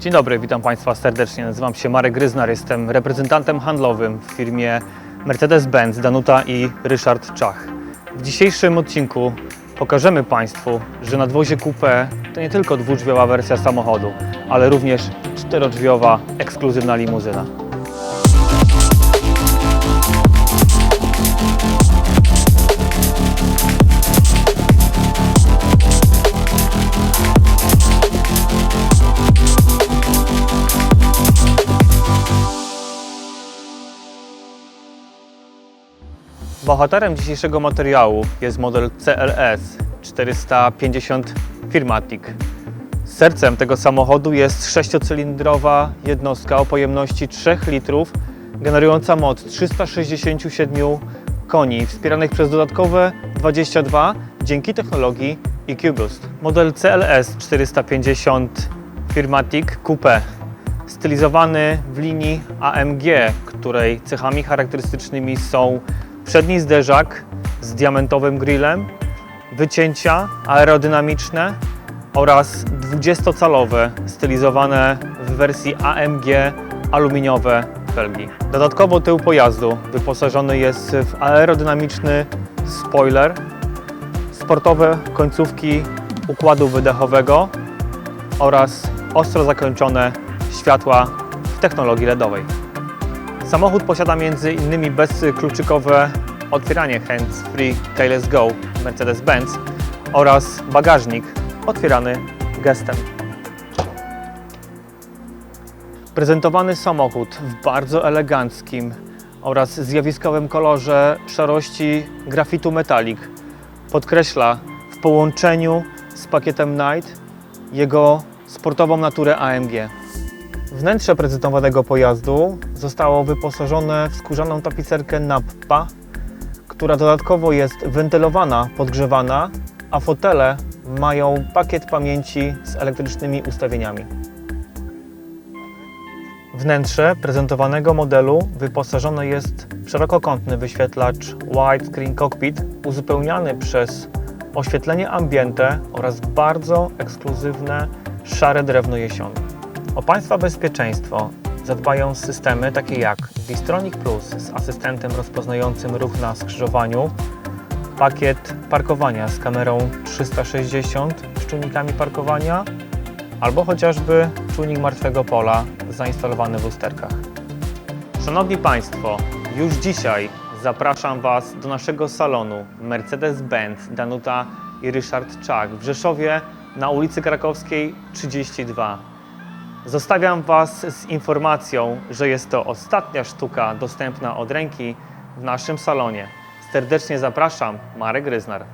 Dzień dobry, witam Państwa serdecznie. Nazywam się Marek Gryznar, jestem reprezentantem handlowym w firmie Mercedes-Benz Danuta i Ryszard Czach. W dzisiejszym odcinku pokażemy Państwu, że nadwozie Coupe to nie tylko dwudrzwiowa wersja samochodu, ale również czterodrzwiowa, ekskluzywna limuzyna. Bohaterem dzisiejszego materiału jest model CLS 450 Firmatic. Sercem tego samochodu jest sześciocylindrowa jednostka o pojemności 3 litrów, generująca moc 367 koni, wspieranych przez dodatkowe 22 dzięki technologii EQ Boost. Model CLS 450 Firmatic Coupe stylizowany w linii AMG, której cechami charakterystycznymi są przedni zderzak z diamentowym grillem, wycięcia aerodynamiczne oraz 20-calowe stylizowane w wersji AMG aluminiowe felgi. Dodatkowo tył pojazdu wyposażony jest w aerodynamiczny spoiler, sportowe końcówki układu wydechowego oraz ostro zakończone światła w technologii LEDowej. Samochód posiada m.in. bezkluczykowe otwieranie hands-free Keyless Go Mercedes-Benz oraz bagażnik otwierany gestem. Prezentowany samochód w bardzo eleganckim oraz zjawiskowym kolorze szarości grafitu metalik podkreśla w połączeniu z pakietem Night jego sportową naturę AMG. Wnętrze prezentowanego pojazdu zostało wyposażone w skórzaną tapicerkę Nappa, która dodatkowo jest wentylowana, podgrzewana, a fotele mają pakiet pamięci z elektrycznymi ustawieniami. Wnętrze prezentowanego modelu wyposażone jest w szerokokątny wyświetlacz widescreen cockpit uzupełniany przez oświetlenie ambiente oraz bardzo ekskluzywne szare drewno jesione. O Państwa bezpieczeństwo zadbają systemy takie jak Distronic Plus z asystentem rozpoznającym ruch na skrzyżowaniu, pakiet parkowania z kamerą 360 z czujnikami parkowania, albo chociażby czujnik martwego pola zainstalowany w lusterkach. Szanowni Państwo, już dzisiaj zapraszam Was do naszego salonu Mercedes-Benz Danuta i Ryszard Czak w Rzeszowie na ulicy Krakowskiej 32. Zostawiam Was z informacją, że jest to ostatnia sztuka dostępna od ręki w naszym salonie. Serdecznie zapraszam, Marek Gryznar.